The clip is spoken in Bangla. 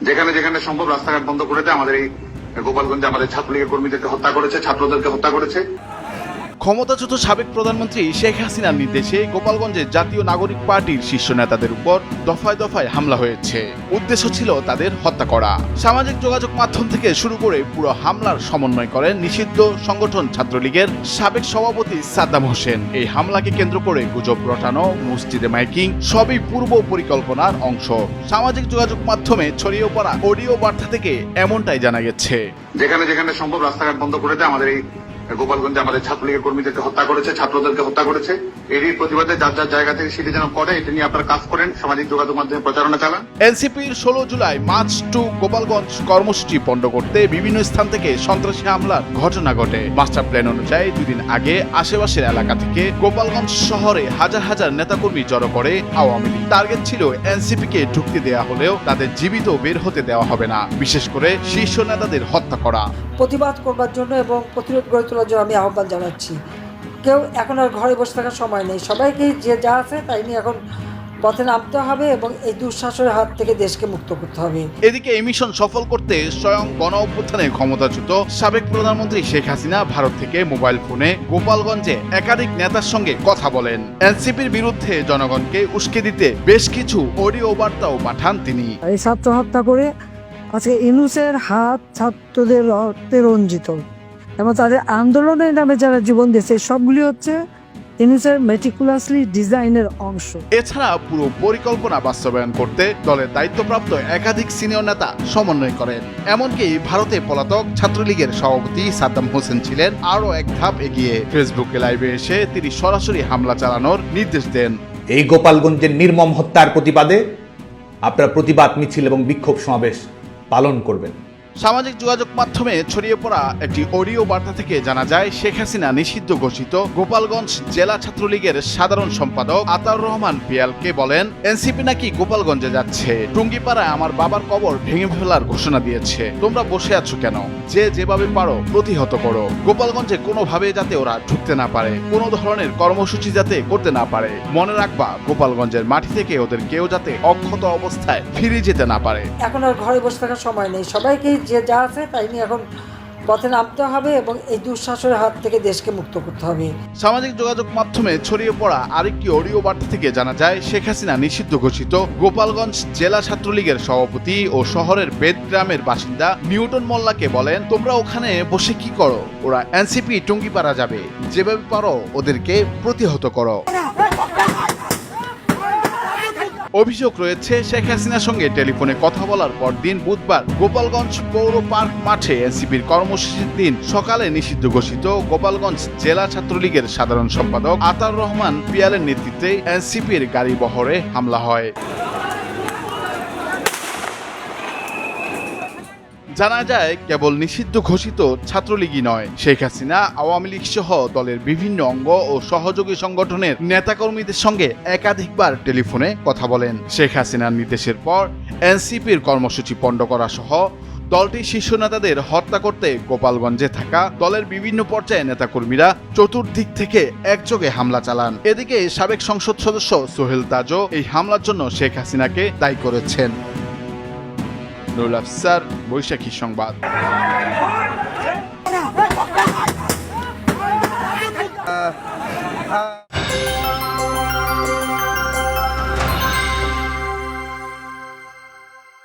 যেখানে যেখানে সম্ভব রাস্তাঘাট বন্ধ করে দেয়, আমাদের এই গোপালগঞ্জে আমাদের ছাত্রলীগের কর্মীদেরকে হত্যা করেছে, ছাত্রদেরকে হত্যা করেছে। ক্ষমতাচ্যুত সাবেক প্রধানমন্ত্রী শেখ হাসিনার নির্দেশে গোপালগঞ্জে জাতীয় নাগরিক পার্টির শীর্ষ নেতাদের উপর দফায় দফায় হামলা হয়েছে। উদ্দেশ্য ছিল তাদের হত্যা করা। সামাজিক যোগাযোগ মাধ্যম থেকে শুরু করে পুরো হামলার সমন্বয় করেন নিষিদ্ধ সংগঠন ছাত্রলীগের সাবেক সভাপতি সাদ্দাম হোসেন। এই হামলাকে কেন্দ্র করে গুজব রটানো, মসজিদে মাইকিং সবই পূর্ব পরিকল্পনার অংশ। সামাজিক যোগাযোগ মাধ্যমে ছড়িয়ে পড়া অডিও বার্তা থেকে এমনটাই জানা গেছে। যেখানে যেখানে সম্ভব রাস্তাঘাট বন্ধ করে দেয়, আমাদের এই গোপালগঞ্জে আমাদের ছাত্রলীগের কর্মীদেরকে হত্যা করেছে, ছাত্রদেরকে হত্যা করেছে। এরই প্রতিবাদে যার যার জায়গা থেকে সেটি যেন করে, এটা নিয়ে আপনারা কাজ করেন, সামাজিক যোগাযোগ মাধ্যমে প্রচারণা চালান। এনসিপির ষোলো জুলাই মার্চ টু গোপালগঞ্জ কর্মসূচি পণ্ড করতে বিভিন্ন স্থান থেকে সন্ত্রাসী হামলার ঘটনা ঘটে। মাস্টার প্ল্যান অনুযায়ী দুদিন আগে আশেপাশের এলাকা থেকে গোপালগঞ্জ শহরে হাজার হাজার নেতাকর্মী জড়ো করে আওয়ামী লীগ। টার্গেট ছিল এনসিপি কে ঢুকতে দেওয়া হলেও তাদের জীবিত বের হতে দেওয়া হবে না, বিশেষ করে শীর্ষ নেতাদের হত্যা করা। প্রতিবাদ করবার জন্য এবং প্রতিরোধ গড়ে তোলার জন্য আমি আহ্বান জানাচ্ছি। কেউ এখন আর ঘরে বসে থাকার সময় নেই। সবাইকেই যে যা আছে তাই নিয়ে এখন পথে নামতে হবে এবং এই দুঃশাসনের হাত থেকে দেশকে মুক্ত করতে হবে। এদিকে এই মিশন সফল করতে স্বয়ং গণ অভ্যুত্থানে ক্ষমতাচ্যুত সাবেক প্রধানমন্ত্রী শেখ হাসিনা ভারত থেকে মোবাইল ফোনে গোপালগঞ্জে একাধিক নেতার সঙ্গে কথা বলেন। এনসিপির বিরুদ্ধে জনগণকে উস্কে দিতে বেশ কিছু অডিও বার্তাও পাঠান তিনি। এই ছাত্র হত্যা করে আজকে ইনুসের হাত ছাত্রদের রক্তে রঞ্জিত। এবং তাদের আন্দোলনের নামে যারা জীবন দিয়েছে সবগুলি হচ্ছে ইনুসের মেটিকুলাসলি ডিজাইনের অংশ। এছাড়া পুরো পরিকল্পনা বাস্তবায়ন করতে দলের দায়িত্বপ্রাপ্ত একাধিক সিনিয়র নেতা সমন্বয় করেন। এমনকি ভারতে পলাতক ছাত্রলীগের সভাপতি সাদ্দাম হোসেন ছিলেন আরও এক ধাপ এগিয়ে। ফেসবুকে লাইভে এসে তিনি সরাসরি হামলা চালানোর নির্দেশ দেন। এই গোপালগঞ্জের নির্মম হত্যার প্রতিবাদে আপনারা প্রতিবাদ মিছিল এবং বিক্ষোভ সমাবেশ পালন করবেন। সামাজিক যোগাযোগ মাধ্যমে ছড়িয়ে পড়া একটি অডিও বার্তা থেকে জানা যায়, শেখ হাসিনা নিষিদ্ধ ঘোষিত। গোপালগঞ্জ জেলা ছাত্রলীগের সাধারণ সম্পাদক আতাউর রহমান পিয়ালকে বলেন, এনসিপি নাকি গোপালগঞ্জে যাচ্ছে। টুঙ্গিপাড়ায় আমার বাবার কবর ভেঙে ফেলার ঘোষণা দিয়েছে। তোমরা বসে আছো কেন? যে যেভাবে পারো, প্রতিহত করো। গোপালগঞ্জে কোনোভাবে যাতে ওরা ঢুকতে না পারে, কোনো ধরনের কর্মসূচি যাতে করতে না পারে। মনে রাখবা, গোপালগঞ্জের মাটি থেকে ওদের কেউ যাতে অক্ষত অবস্থায় ফিরে যেতে না পারে। এখন আর ঘরে বসে থাকার সময় নেই। সবাইকেই যে যা আছে তাই নিয়ে এখন পথে নামতে হবে এবং এই দুঃশাসনের হাত থেকে দেশকে মুক্ত করতে হবে। সামাজিক যোগাযোগ মাধ্যমে ছড়িয়ে পড়া আরেকটি অডিও বার্তা থেকে জানা যায়, শেখ হাসিনা নিষিদ্ধ ঘোষিত গোপালগঞ্জ জেলা ছাত্রলীগের সভাপতি ও শহরের বেদগ্রামের বাসিন্দা নিউটন মোল্লাকে বলেন, তোমরা ওখানে বসে কি করো? ওরা এনসিপি টুঙ্গিপাড়া যাবে। যেভাবে পারো ওদেরকে প্রতিহত করো। অভিযোগ রয়েছে, শেখ হাসিনার সঙ্গে টেলিফোনে কথা বলার পর দিন বুধবার গোপালগঞ্জ পৌর পার্ক মাঠে এনসিপির কর্মসূচির দিন সকালে নিষিদ্ধ ঘোষিত গোপালগঞ্জ জেলা ছাত্রলীগের সাধারণ সম্পাদক আতার রহমান পিয়ালের নেতৃত্বে এনসিপির গাড়ি বহরে হামলা হয়। জানা যায়, কেবল নিষিদ্ধ ঘোষিত ছাত্রলীগই নয়। শেখ হাসিনা, আওয়ামী লীগ সহ দলের বিভিন্ন অঙ্গ ও সহযোগী সংগঠনের নেতাকর্মীদের সঙ্গে একাধিকবার টেলিফোনে কথা বলেন। শেখ হাসিনার নির্দেশের পর এনসিপির কর্মসূচি পণ্ড করা সহ দলটির শীর্ষ নেতাদের হত্যা করতে গোপালগঞ্জে থাকা দলের বিভিন্ন পর্যায়ে নেতাকর্মীরা চতুর্দিক থেকে একযোগে হামলা চালান। এদিকে সাবেক সংসদ সদস্য সোহেল তাজও এই হামলার জন্য শেখ হাসিনাকে দায়ী করেছেন। নুরুল আফসার বৈশাখী সংবাদ uh, uh.